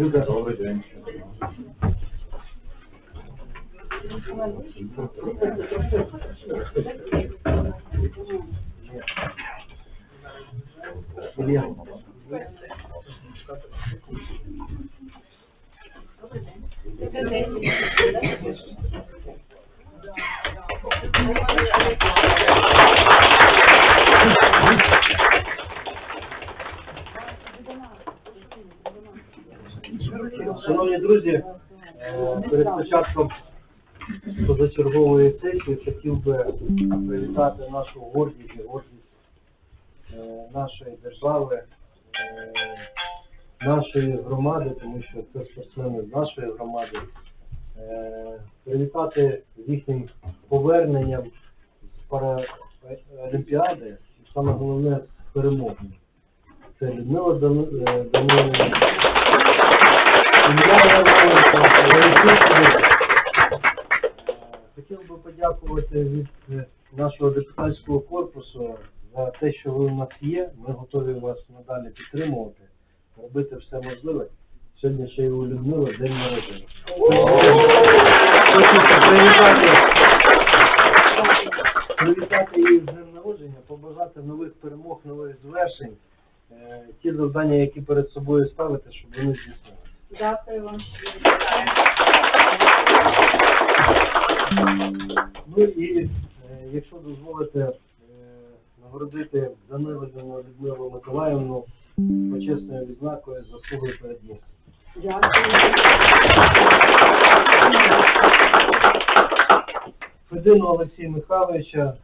Люда. Добрий день. Ілля. Нашої держави, е, нашої громади, тому що це спортсмени з нашої громади. Е, Привітати з їхнім поверненням з Параолімпіади і саме головне з перемогою. Це Людмила е, Данилівна. Хотів би подякувати від нашого депутатського корпусу за те, що ви у нас є. Ми готові вас надалі підтримувати, робити все можливе. Сьогодні ще й у Людмили день народження. Привітати, її з днем народження, побажати нових перемог, нових звершень. Е, Ті завдання, які перед собою ставите, щоб вони здійснилися. Дякую вам. Ну і е, якщо дозволите нагородити Даниловну Людмилу Миколаївну почесною відзнакою заслуги перед містом. Дякую. Федину Олексія Михайловича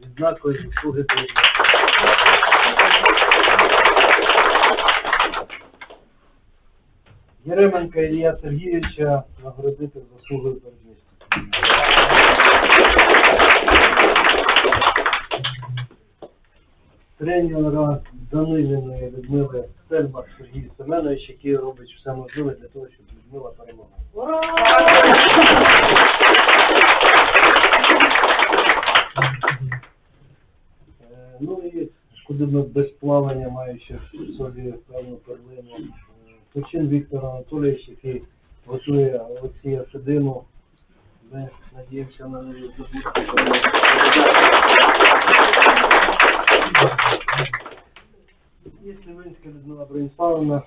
відзнакою заслуги перед містом. Єременка Ілля Сергійовича нагородити заслугою перед містом. Тренера Даниліної Людмили Стельмах Сергій Семенович, який робить все можливе для того, щоб Людмила перемогла. Ура! Е, Ну і куди ми без плавання маючи в собі певну перлину. е, Почин Віктор Анатолійович, який готує Олексія Федину. Ми надіємося на неї здобутки. Є Слівинська Людмила Брониславовна,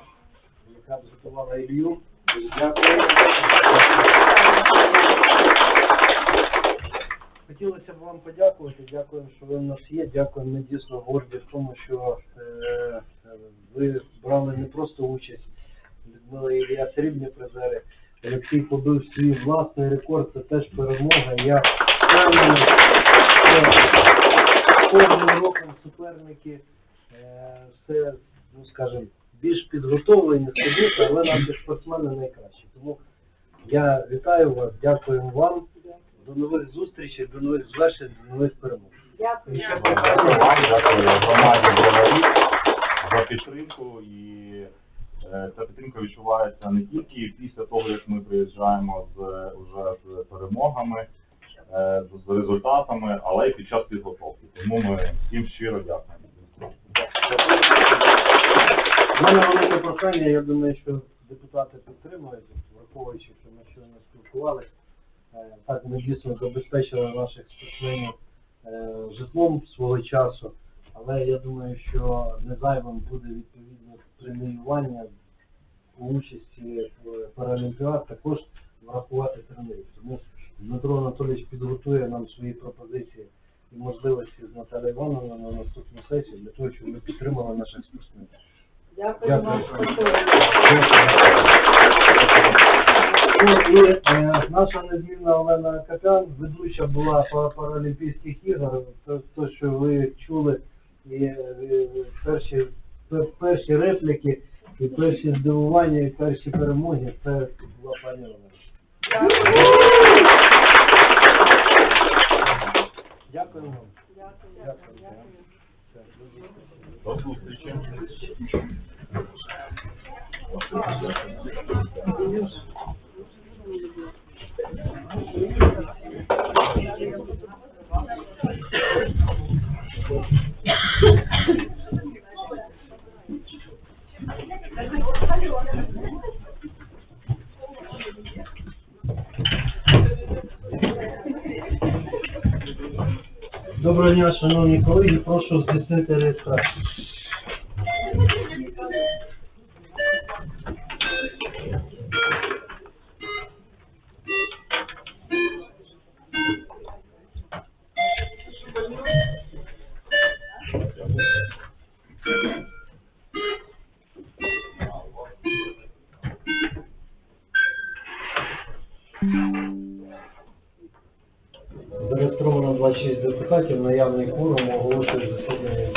яка підготувала Ілью. Дякую. Хотілося б вам подякувати. Дякуємо, що ви в нас є. Дякуємо. Ми дійсно горді в тому, що е, е, ви брали не просто участь. Людмила і Ілля срібні призери. Олексій побив свій власний рекорд. Це теж перемога. Я впевнений, що кожним роком суперники е, все, ну скажімо, більш підготовлені, скажімо, але наші спортсмени найкращі. Тому я вітаю вас, дякуємо вам. До нових зустрічей, до нових звершень, до нових перемог. Дякую. Дякую вам, дякую громаді за підтримку і е, ця підтримка відчувається не тільки після того, як ми приїжджаємо з уже з перемогами, з результатами, але й під час підготовки. Тому ми всім щиро дякуємо. У мене велике прохання, я думаю, що депутати підтримують, враховуючи, що ми щойно спілкувалися. Е, Так, ми дійсно забезпечили наших спортсменів е, житлом свого часу, але я думаю, що не зайвим буде відповідне преміювання у участі в Паралімпіад також врахувати тренерів. Дмитро Анатолійович підготує нам свої пропозиції і можливості з Наталією Івановною на наступну сесію для того, щоб ми підтримали наших спортсменів. Дякую вам. Ну, і е, наша незмінна Олена Капян, ведуча була по Паралімпійських ігор. То, то, що ви чули, і е, перші, пер- перші репліки, і перші здивування, і перші перемоги, це була пані Олена. Дякую вам. Доброго дня, шановні колеги, прошу здійснити реєстрацію. Зареєстровано 26 депутатів, наявний кворум оголошує засідання.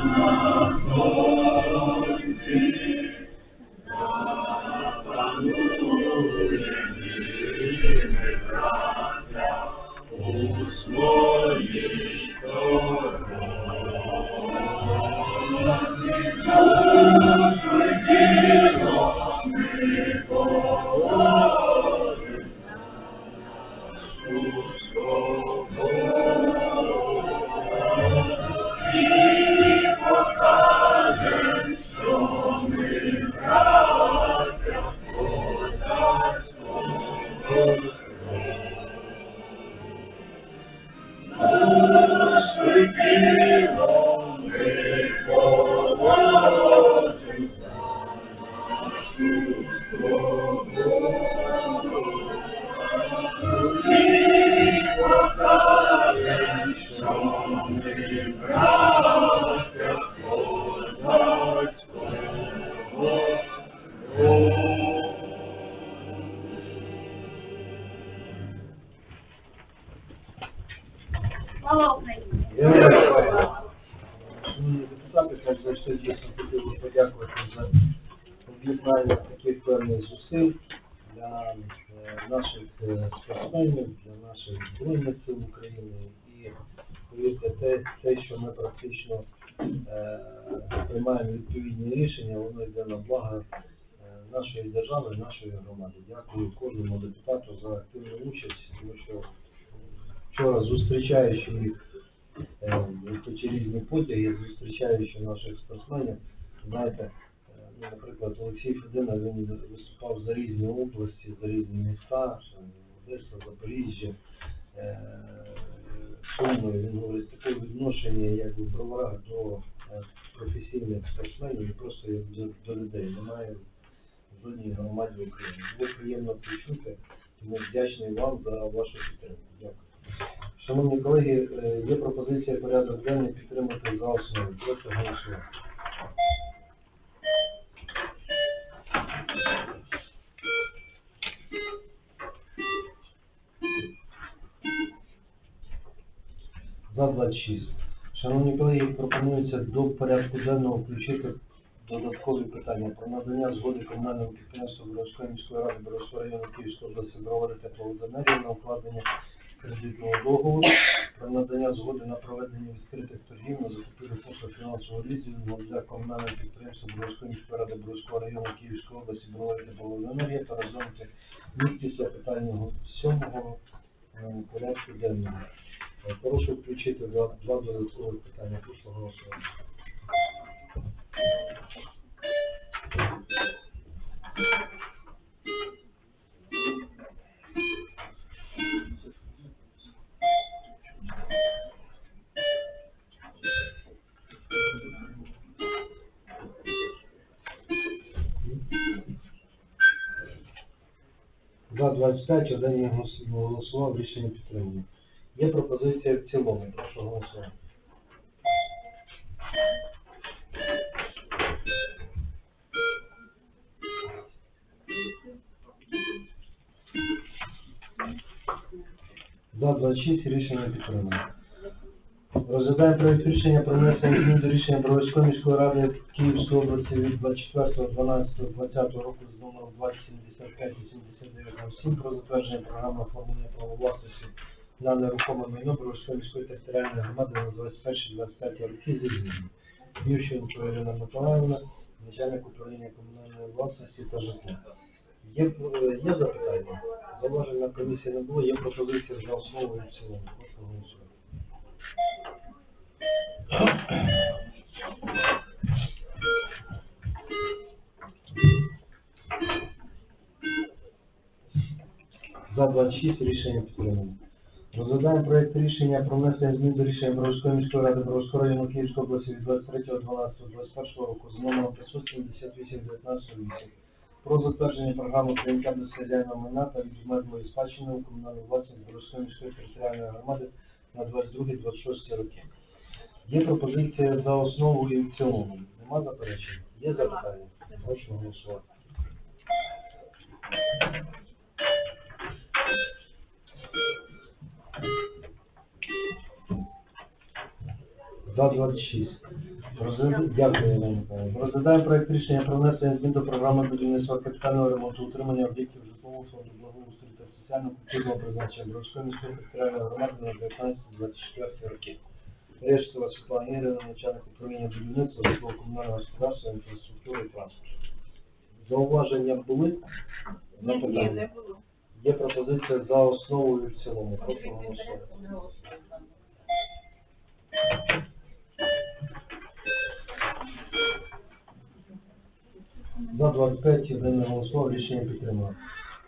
Thank you. Для е, наших е, спортсменів, для наших Збройних сил України. І повірте, те, те, що ми практично е, приймаємо відповідні рішення, воно йде на благо нашої держави, нашої громади. Дякую кожному депутату за активну участь, тому що вчора зустрічаючи їх хоч різні подяги, зустрічаючи наших спортсменів, знаєте, наприклад, Олексій Федина, він виступав за різні області, за різні міста, Одеса, Запоріжжя, е, Суми, він говорить, таке відношення, як в броварах до е, професійних спортсменів просто як до, до людей. Немає жодній громаді України. Було приємно це чути, тому вдячний вам за вашу підтримку. Дякую. Шановні колеги, е, є пропозиція порядок денний підтримати за основу. Прошу голосувати. За 26. Шановні колеги, пропонується до порядку денного включити додаткові питання про надання згоди комунальному підприємству Боровської міської ради Боровського району Київської області Бровари тепловоденергії на укладення кредитного договору про надання згоди на проведення відкритих торгів на закупівлю послуг фінансового лізингу для комунального підприємства Боровської міської ради Боровського району Київської області Бровари тепловоденергії та їх після питання сьомого е, порядку денного. Е, Прошу включити два, два додаткових питання. Прошу голосувати. За 25, один голосував, рішення підтримано. Є пропозиція в цілому, прошу голосувати. За 26 рішення підтримано. Розглядаємо проєкт рішення про внесення змін до рішення Броварської міської ради Київської області від 24.12.20 року з номером 2075-8907 про затвердження програми оформлення права власності на нерухоме майно Броварської міської територіальної громади на 21-25 роки зі змінами. Ющенко Ірина Миколаївна, начальник управління комунальної власності та житла. Є, е, є запитання? Зауважень на комісії не було, є пропозиція за основу і в цілому. Прошу голосувати. За 26 рішення підтримано. Розглядаємо проєкт рішення про внесення змін до рішення Бровської міської ради Бровського району Київської області від 23.12.21 року з номером 578-1908 про затвердження програми прийняття до хазяїна майна та відмерлої спадщини у комунальну власність Бровської міської територіальної громади на 22-26 роки. Є пропозиція за основу і в цілому. Нема заперечень? Є запитання? Прошу голосувати. За 26. Розгляд- Дякую, Ірина Миколаївна. Розглядаємо проект рішення про внесення змін до програми будівництва капітального ремонту утримання об'єктів житлового фонду благоустрою та соціально-культурного призначення Бровської міської територіальної громади на 19-24 роки. Решткова Світлана Ігорівна, начальник управління будівництва житлово-комунального господарства, інфраструктури і транспорту. Зауваження були? Запитання? не було. Є пропозиція за основу і в цілому. Прошу голосувати. За 25 один не голосував, рішення підтримано.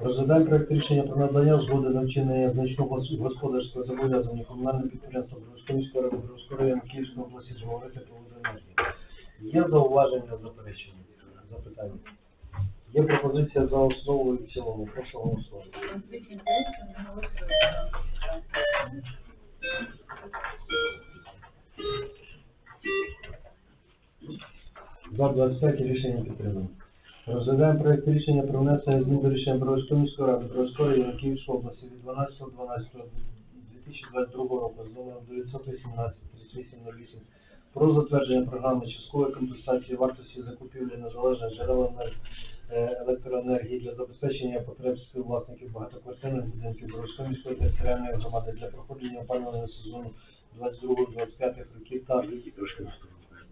Розглядаємо проект рішення про надання згоди на вчинення значного гос- господарського зобов'язання комунального підприємства ради Бровської району Київської області говорити про водоенергії. Є зауваження, заперечення, запитання? Є пропозиція за основу і в цілому. Прошу голосувати. За 25 рішення підтримано. Розглядаємо проект рішення про внесення змін до рішення Бровської міської ради Бровської району Київської області від 12.12.2022 року з номером 918 3808 про затвердження програми часткової компенсації вартості закупівлі незалежних джерел е, електроенергії для забезпечення потреб співвласників багатоквартирних будинків Бровської міської територіальної громади для проходження опалювального сезону 22-25 років та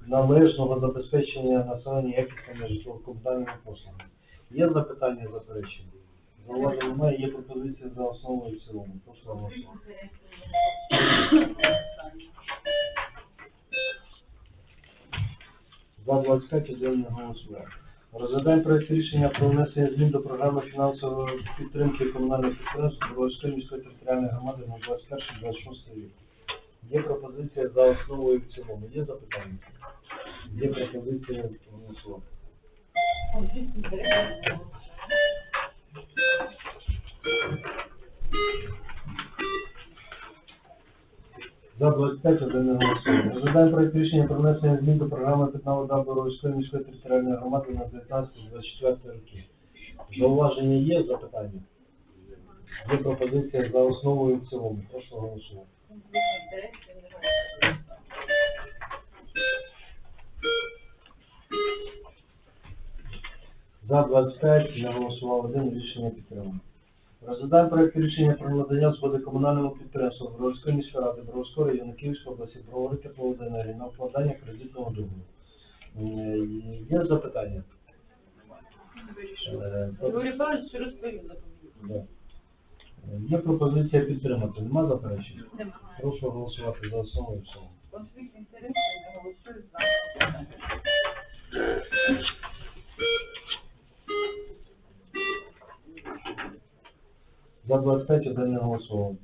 належного забезпечення населення якісними житлово-комунальними послугами. Є запитання, заперечення? Зауважень немає, є пропозиція за основу і в цілому. Прошу голосувати. За 25 один не голосує. Розглядаємо проект рішення про внесення змін до програми фінансової підтримки комунальних підприємств Броварської міської територіальної громади на 21-26 рік. Є пропозиція за основу і в цілому. Є запитання? Є пропозиція голосувати. За 25 один не голосує. Розглядаємо рішення про внесення змін до програми питна вода Боровської міської територіальної громади на 19-24 роки. Зауваження є, запитання? Є пропозиція за основу і в цілому. Прошу голосувати. За 25 не голосував один, рішення підтримано. Розглядаємо проект рішення про надання згоди комунальному підприємству Броварської міської ради Броварської району Київської області Бровари тепловоденергії на укладання кредитного договору. Е, Є запитання? Е, Павлович розповів доповідь. Є пропозиція підтримати. Нема заперечень? Немає. Прошу голосувати за основу і в цілому. Конфлікт інтересів не голосує за. За 25 один не голосував.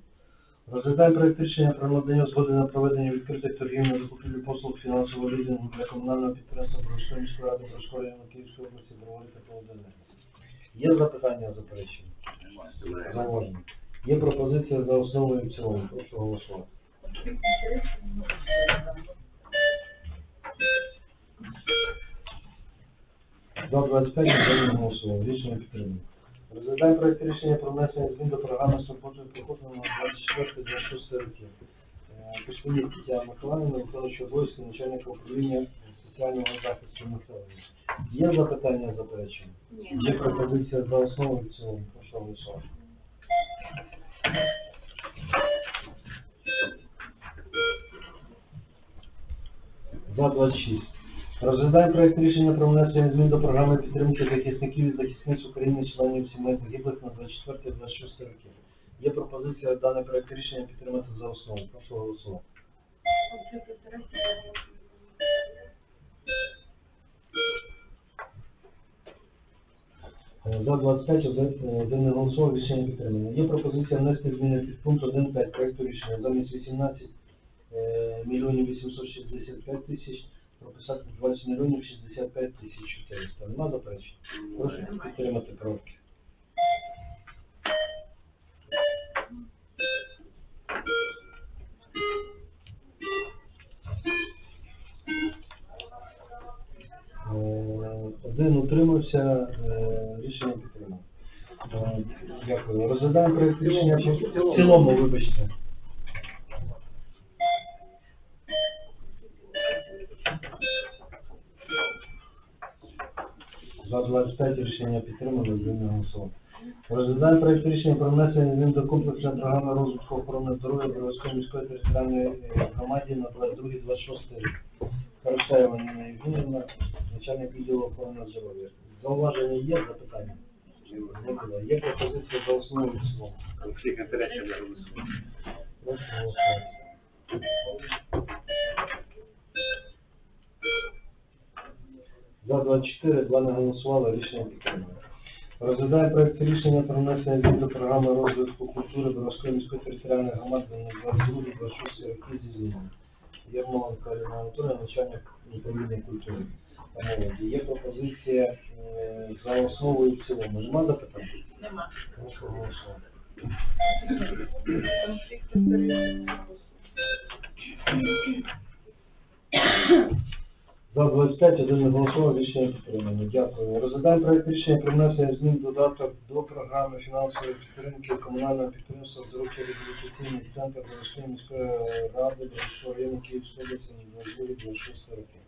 Розглядаємо проект рішення про надання згоди на проведення відкритих торгів на закупівлю послуг фінансового лізингу для комунального підприємства Бровської міської ради Бровської району Київської області Бровари та Павлоденергії. Є запитання заперечення? Зауваження. Є пропозиція за основу і в цілому. Прошу голосувати. За. За 25 один не голосував. Рішення підтримано. Розглядаємо проект рішення про внесення змін до програми роботою проходу на 24-26 роки. Пішли Тетяна Миколаївна, виконуючи обов'язки начальника управління соціального захисту населення. Є запитання заперечення? Є пропозиція за основу і в цілому. Прошу голосувати. За 26. Розглядаємо проект рішення про внесення змін до програми підтримки захисників і захисниць України, членів сімей загиблих на 24-26 роки. Є пропозиція даний проект рішення підтримати за основу. Прошу голосувати. Е, За 25 один е, один не голосував, рішення підтримано. Є пропозиція внести зміни під пункт 1.5 проекту рішення. Замість 18 е, мільйонів 865 тисяч прописати 20 мільйонів 65 тисяч 400. Нема заперечень? Прошу підтримати правки. Е, Один утримався, е, рішення підтримано. Е, Дякую. Розглядаємо проект рішення в цілому, вибачте. Рішення підтримано, змін не голосував. Розглядаємо проект рішення про внесення змін до комплексної програми розвитку охорони здоров'я Броварської міської територіальної е, громаді на 22-26 рік. Карасаєва Ніна Євгенівна, начальник відділу охорони здоров'я. Зауваження є, запитання? Ніколи. Є пропозиція за основу і в цілому. Конфлікт інтересів не. Прошу голосувати. 24, два не голосували, рішення підтримано. Розглядає проект рішення про внесення змін до програми розвитку культури Боровської міської територіальної громади на 22-26 роки зі змінами. Єрмоленко Ірина Анатолійовна, начальник управління культури та молоді. Є пропозиція е, за основу і в цілому. Нема запитань? Нема. Прошу голосувати. Конфлікт інтересів не голосую. За 25, один не голосував, рішення підтримано. Дякую. Розглядаємо проект рішення про внесення змін додаток до програми фінансової підтримки комунального підприємства «Здоров'я реабілітаційний центр Борської міської ради Борського району Київської області на 26 роки.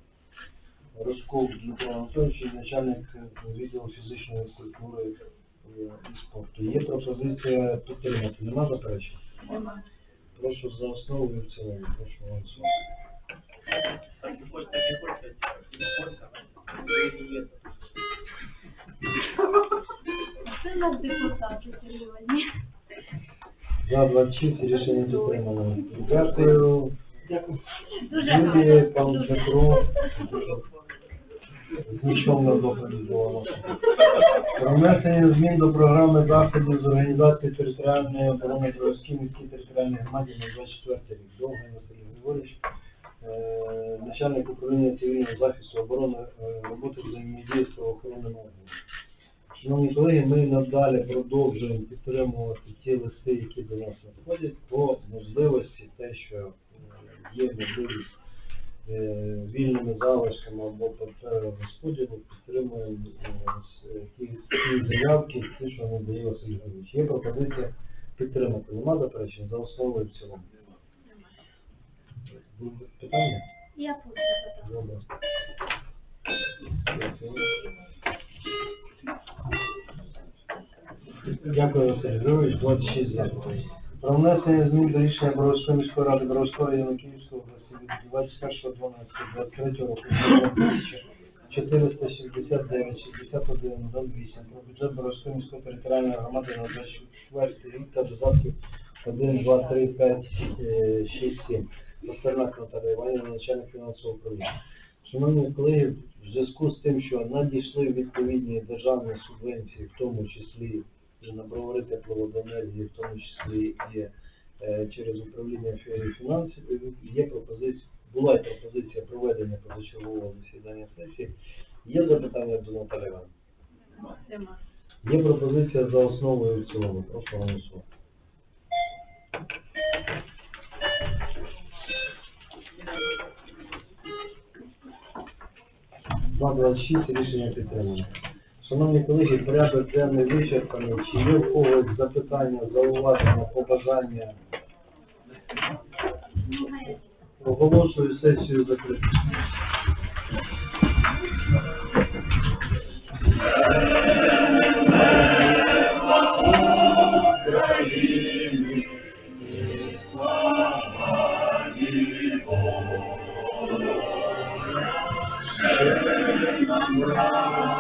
Рожков Дмитро Анатолійович, начальник відділу фізичної культури і спорту. Є пропозиція підтримати. Нема заперечень? Нема. Прошу за основу і в цілому. Прошу голосувати. Це наш депутат сьогодні. За 26 рішення підтримано. Дякую. Дуже Юлії, пан Петро. Зміщовна доповідь була. Про внесення змін до програми заходів з організації територіальної оборони Бровській міській територіальній громаді на 24 рік. Довгий Василь Григорьович, е, начальник управління цивільного захисту оборони е, роботи взаємодії з правоохоронними органами. Шановні колеги, ми надалі продовжуємо підтримувати ті листи, які до нас надходять, по можливості те, що е, є можливість е, вільними залишками або розподілу, підтримуємо е, ті, заявки, ті, що надає Василь Григорович. Є пропозиція підтримати. Нема заперечень за основу і в цілому. Питання? Я. Добре. Дякую, Василь Григорович. 26 за. Про внесення змін до рішення Боровської міської ради Боровського району Київської області від 21.12.23 року номер 469 61 08 про бюджет Боровської міської територіальної громади на 24 рік та додатків 1, 2, 3, 5, 6, 7. Пастернак Наталія Іванівна, начальник фінансового управління. Шановні колеги, в зв'язку з тим, що надійшли відповідні державні субвенції, в тому числі на бровари тепловоденергії, в тому числі і е, через управління фі- фінансів, є пропозиція, була й пропозиція проведення позачергового засідання сесії. Є запитання до Наталії Іванівни? Є пропозиція за основу і в цілому. Прошу голосувати. 226 рішення підтримано. Шановні колеги, порядок денний вичерпаний. Чи є в когось запитання, зауваження, побажання? Оголошую сесію закритою. cantar.